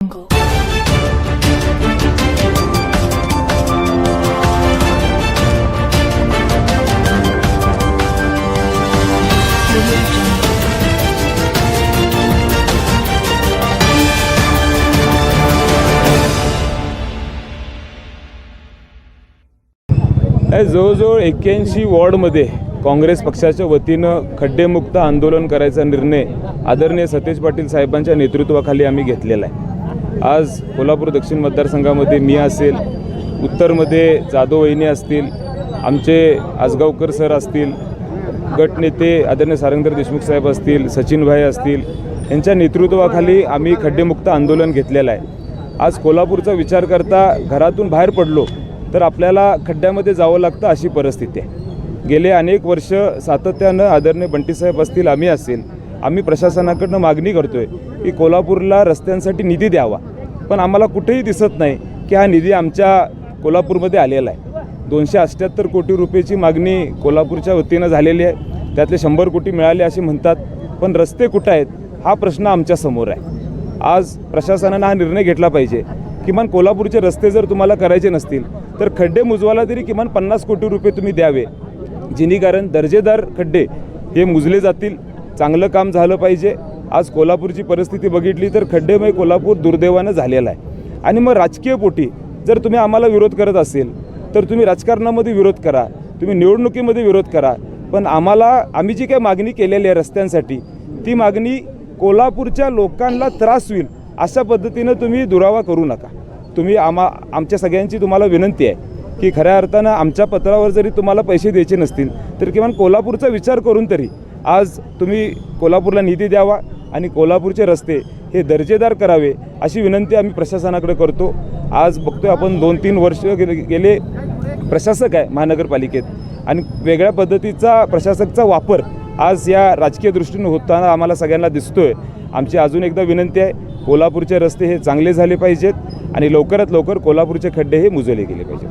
jungle. जवळजवळ एक्क्याऐंशी वॉर्डमध्ये काँग्रेस पक्षाच्या वतीनं खड्डेमुक्त आंदोलन करायचा निर्णय आदरणीय सतेज पाटील साहेबांच्या नेतृत्वाखाली आम्ही घेतलेला आहे आज कोल्हापूर दक्षिण मतदारसंघामध्ये मी असेल उत्तरमध्ये जाधव वहिनी असतील आमचे आसगावकर सर असतील गटनेते आदरणीय सारंगधर देशमुख साहेब असतील सचिनभाई असतील यांच्या नेतृत्वाखाली आम्ही खड्डेमुक्त आंदोलन घेतलेलं आहे. आज कोल्हापूरचा विचार करता घरातून बाहेर पडलो तर आपल्याला खड्ड्यामध्ये जावं लागतं अशी परिस्थिती आहे. गेले अनेक वर्ष सातत्यानं आदरणीय बंटीसाहेब असतील आम्ही असेल आम्ही प्रशासनाकडनं मागणी करतोय की कोल्हापूरला रस्त्यांसाठी निधी द्यावा. पण आम्हाला कुठेही दिसत नाही की हा निधी आमच्या कोल्हापूरमध्ये आलेला आहे. दोनशे अठ्ठ्याहत्तर कोटी रुपयेची मागणी कोल्हापूरच्या वतीनं झालेली आहे. त्यातले शंभर कोटी मिळाले असे म्हणतात. पण रस्ते कुठं आहेत हा प्रश्न आमच्यासमोर आहे. आज प्रशासनानं हा निर्णय घेतला पाहिजे. किमान कोल्हापूरचे रस्ते जर तुम्हाला करायचे नसतील तर खड्डे मुजवायला तरी किमान पन्नास कोटी रुपये तुम्ही द्यावे. जेणेकरण दर्जेदार खड्डे हे मुजले जातील. चांगलं काम झालं पाहिजे. आज कोल्हापूरची परिस्थिती बघितली तर खड्डेमय कोल्हापूर दुर्दैवानं झालेलं आहे. आणि मग राजकीय पोटी जर तुम्ही आम्हाला विरोध करत असेल तर तुम्ही राजकारणामध्ये विरोध करा तुम्ही निवडणुकीमध्ये विरोध करा. पण आम्हाला आम्ही जी काही मागणी केलेली आहे रस्त्यांसाठी ती मागणी कोल्हापूरच्या लोकांना त्रास होईल अशा पद्धतीनं तुम्ही दुरावा करू नका. तुम्ही आम्हा आमच्या सगळ्यांची तुम्हाला विनंती आहे की खऱ्या अर्थानं आमच्या पत्रावर जरी तुम्हाला पैसे द्यायचे नसतील तर किमान कोल्हापूरचा विचार करून तरी आज तुम्ही कोल्हापूरला निधी द्यावा आणि कोल्हापूरचे रस्ते हे दर्जेदार करावे अशी विनंती आम्ही प्रशासनाकडे करतो. आज बघतोय आपण दोन तीन वर्ष गेले गेले प्रशासक आहे महानगरपालिकेत आणि वेगळ्या पद्धतीचा प्रशासकचा वापर आज या राजकीय दृष्टीने होताना आम्हाला सगळ्यांना दिसतोय. आमची अजून एकदा विनंती आहे कोल्हापूरचे रस्ते हे चांगले झाले पाहिजेत आणि लवकरात लवकर कोल्हापूरचे खड्डे हे मुजवले गेले पाहिजेत.